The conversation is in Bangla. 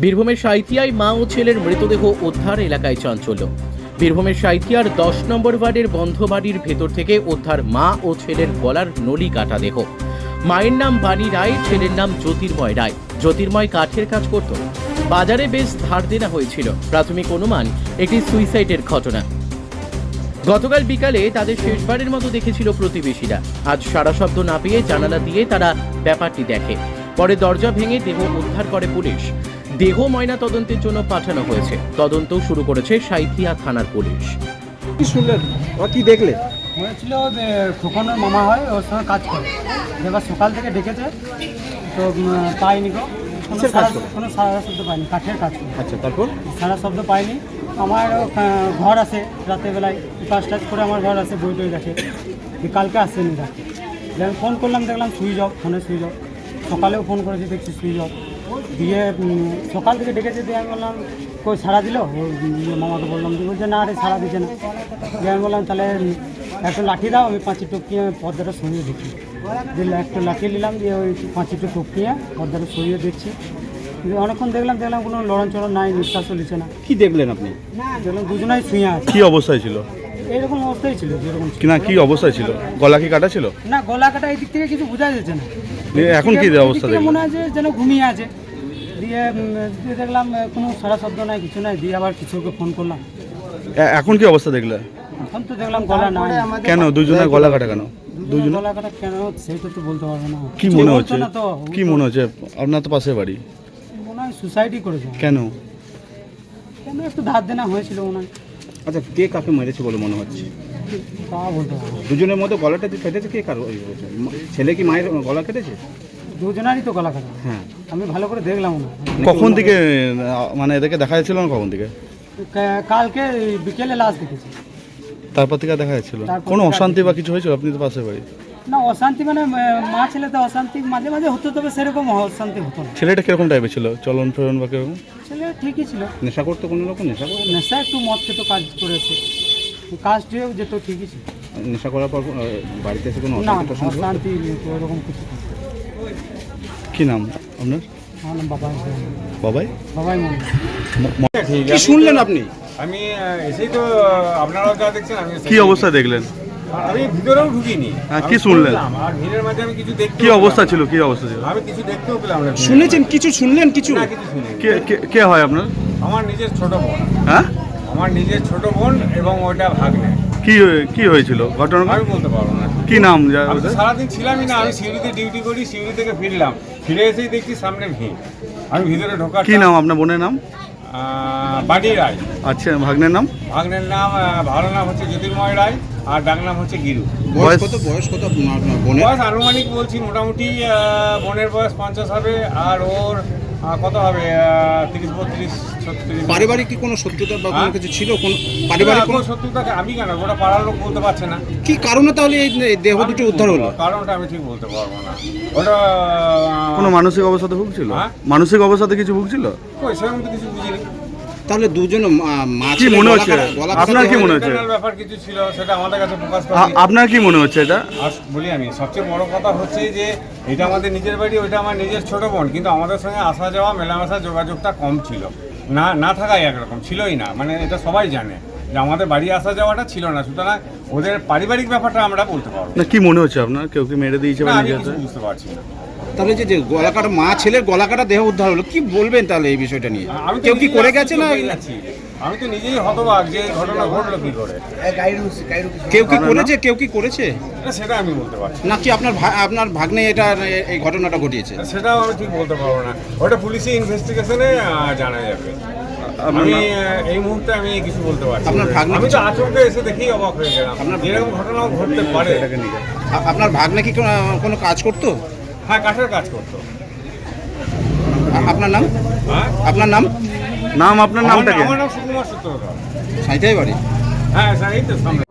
বীরভূমের সাঁইথিয়ায় মা ও ছেলের মৃতদেহ উদ্ধার এলাকায় চাঞ্চল্য। বীরভূমের সাঁইথিয়ার দশ নম্বর ওয়ার্ডের বন্ধ বাড়ির ভেতর থেকে উদ্ধার মা ও ছেলের গলার নলি কাটা দেহ। মায়ের নাম বাণী রায়, ছেলের নাম জ্যোতির্ময় রায়। জ্যোতির্ময় কাঠের কাজ করত। বাজারে বেশ ধার দেনা হয়েছিল। প্রাথমিক অনুমান একটি সুইসাইডের ঘটনা। গতকাল বিকালে তাদের শেষবারের মতো দেখেছিল প্রতিবেশীরা। আজ সারা শব্দ না পেয়ে জানালা দিয়ে তারা ব্যাপারটি দেখে। পরে দরজা ভেঙে দেহ উদ্ধার করে পুলিশ। দেহ ময়না তদন্তের জন্য পাঠানো হয়েছে। তদন্ত শুরু করেছে সাইথিয়া থানার পুলিশ। কি শুনলেন? কি দেখলে হয়েছিল যে খোকনের মামা হয় ওর সঙ্গে কাজ করে। এবার সকাল থেকে ডেকেছে তো পাইনি গো। কোনো সারা- শব্দ পাইনি কাঠের কাজ আচ্ছা তারপর? সারা শব্দ পাইনি। আমার ঘর আছে রাতের বেলায় কাজ টাজ করে আমার ঘর আছে বই টই রাখে দিয়ে কালকে আসেনি দিয়ে আমি ফোন করলাম দেখলাম সুইচ অফ ফোনে সুইচ অফ। সকালেও ফোন করেছি দেখছি সুইচ অফ। দিয়ে সকাল থেকে ডেকেছে দিয়ে আমি বললাম কই সারা দিল? উম, মামাকে বললাম দিয়ে বলছে? না রে সারা দিচ্ছে না। দিয়ে আমি বললাম তাহলে একটা লাঠি দাও আমি পাঁচি টপকিয়ে পর্দাটা সরিয়ে দিচ্ছি। দিয়ে একটা লাঠি নিলাম দিয়ে ওই পাঁচিটা টপকিয়ে পর্দাটা সরিয়ে দেখছি দিয়ে অনেকক্ষণ দেখলাম দেখলাম কোনো লড়ন চড়ন নাই নিঃশ্বাসও চলছে না। কি দেখলেন আপনি? দেখলাম দুজনাই শুয়ে আছে। কি অবস্থায় ছিল? এরকম অবস্থাই ছিল যেরকম না কি অবস্থায় ছিল? গলা কি কাটা ছিল? না গলা কাটা এই দিক থেকে কিছু বোঝা যাচ্ছে না। এখন কি অবস্থা মনে হয় যেন ঘুমিয়ে আছে। দিয়ে দিয়ে দেখলাম কোনো সারা শব্দ নাই কিছু নাই দিয়ে আবার কিছুকে ফোন করলাম। এখন কি অবস্থা দেখলে? এখন তো দেখলাম গলা নাই। কেন? দুজনের গলা কাটা কেন? দুজনে গলা কাটা কেন? সেটা তো বলতে পারব না। কি মনে হচ্ছে? না তো কি মনে হচ্ছে? আপনার তো পাশে বাড়ি। মনে হয় সুসাইডই করেছে। কেন? কেন? একটু ধার দেনা হয়েছিল মনে হয়। আচ্ছা কে কাকে মেরেছে বলে মনে হচ্ছে? তা বলতে পারব দুজনের মধ্যে গলাটা কেটেছে কে কার ছেলে কি মায়ের গলা কেটেছে? দুজনারই তো গলা কাটা। হ্যাঁ। আমি ভালো করে দেখলাম না। কখন থেকে মানে এদেরকে দেখা যাচ্ছিল না কখন থেকে? কালকে বিকেলে লাশ দেখেছি। তারপর থেকে দেখা যাচ্ছিল কোনো অশান্তি বা কিছু হয়েছিল আপনি তো পাশে বাড়ি না অশান্তি মানে মা ছেলে তো অশান্তি মাঝে মাঝে হতো তবে সেরকম অশান্তি হতো না। ছেলেটা কীরকম টাইপের ছিল? চলন ফেরন বা কীরকম? ছেলে ঠিকই ছিল। নেশা করতো কোনো রকম? নেশা করতো? নেশা একটু মদ খেতো কাজ করেছে। কাজ দিয়েও যেত ঠিকই ছিল। নেশা করার পর বাড়িতে এসে কোনো অশান্তি অশান্তি ওরকম কিছু। কি নাম আপনার? আমার নাম বাবা বাবাই? মনে। কি শুনলেন আপনি? আমি এসেই তো আহ, আপনারাও যা দেখছেন আমি কি অবস্থা দেখলেন? আমি ভিতরেও ঢুকিনি। হ্যাঁ, কি শুনলেন? আর ভিড়ের মাঝে আমি কিছু দেখতে কি অবস্থা ছিল কি অবস্থা ছিল? আমি কিছু দেখতেও পেলাম না। শুনেছেন কিছু শুনলেন কিছু? না কিছু শুনি কে কে- কে হয় আপনার? আমার নিজের ছোট বোন। হ্যাঁ? আমার নিজের ছোট বোন এবং ওইটা ভাগ্নে। কি হয়ে- কি হয়েছিল? ঘটনা আমি বলতে পারব না। কি নাম যা- আমি তো সারাদিন ছিলামই না আমি সিউড়িতে ডিউটি করি সিউড়ি থেকে ফিরলাম। ফিরে এসেই দেখছি সামনে ভিড়। আমি ভিতরে ঢোকার কি নাম আপনার বোনের নাম? বাড়ি রায়। আচ্ছা ভাগ্নের নাম? ভাগ্নের নাম আহ, ভালো নাম হচ্ছে জ্যোতির্ময় রায় আর ডাক নাম হচ্ছে গিরু। বয়স বয়স- কত বয়স কত আপনার আপনার বোনের? বয়স আনুমানিক বলছি মোটামুটি আহ, বোনের বয়স পঞ্চাশ হবে আর ওর আহ, কত হবে? তিরিশ বত্রিশ ছত্রিশ। পারিবারিক কি কোনো শত্রুতা বা কোনো হ্যাঁ? কিছু ছিল? কোন পারিবারিক কোনো শত্রুতা আমি কেন? ওটা পাড়ার লোক বলতে পারছে না। কি কারণে তাহলে এই দেহ দুটো উদ্ধার? হলো? কারণটা আমি ঠিক বলতে পারব না। ওটা কোনো মানসিক অবস্থাতে ভুগছিল? হ্যাঁ? মানসিক অবস্থাতে কিছু ভুগছিল? কই, সেরকম তো কিছু বুঝিনি। তাহলে দুজন কি মনে হচ্ছে? আপনার কি মনে হচ্ছে? ব্যাপার কিছু ছিল সেটা আমাদের কাছে প্রকাশ আ- আপনার কি মনে হচ্ছে এটা বলি আমি সবচেয়ে বড় কথা হচ্ছে যে এটা আমাদের নিজের বাড়ি ওইটা আমার নিজের ছোট বোন কিন্তু আমাদের সঙ্গে আসা যাওয়া মেলামেশা যোগাযোগটা কম ছিল না না থাকাই একরকম ছিলই না মানে এটা সবাই জানে যে আমাদের বাড়ি আসা যাওয়াটা ছিল না সুতরাং ওদের পারিবারিক ব্যাপারটা আমরা বলতে পারব না কি মনে হচ্ছে আপনার কেউ কি মেরে দিয়েছে? বুঝতে পারছি না তাহলে যে গলা কাটা মা ছেলের গলা কাটা দেহ উদ্ধার হলো কি বলবেন তাহলে এই বিষয়টা নিয়ে? আমি কেউ কি করে গেছে না। আমি তো নিজেই হতবাক যে ঘটনা ঘটলো কি করে। কেউ কি করেছে? কেউ কি করেছে? সেটা আমি বলতে পারছি না। নাকি আপনার ভা- আপনার ভাগ্নে এটা এই ঘটনাটা ঘটিয়েছে? সেটাও আমি ঠিক বলতে পারব না। ওটা পুলিশি ইনভেস্টিগেশনে জানা যাবে। আমি এই মুহূর্তে আমি কিছু বলতে পারছি আপনার ভাগ্নে আমি তো আচমকে এসে দেখেই অবাক হয়ে গেলাম। আপনার- এরকম ঘটনাও ঘটতে পারে। আপনার ভাগ্নে কি কোনো কোনো কাজ করতো? হ্যাঁ কাঠের কাজ করতো। আপনার নাম? হ্যাঁ? আপনার নাম? নাম আপনার নামটা কি? আমার নাম সুকুমার সূত্রধর। সাইটাই বাড়ি? হ্যাঁ স্যার এই তো সামনে।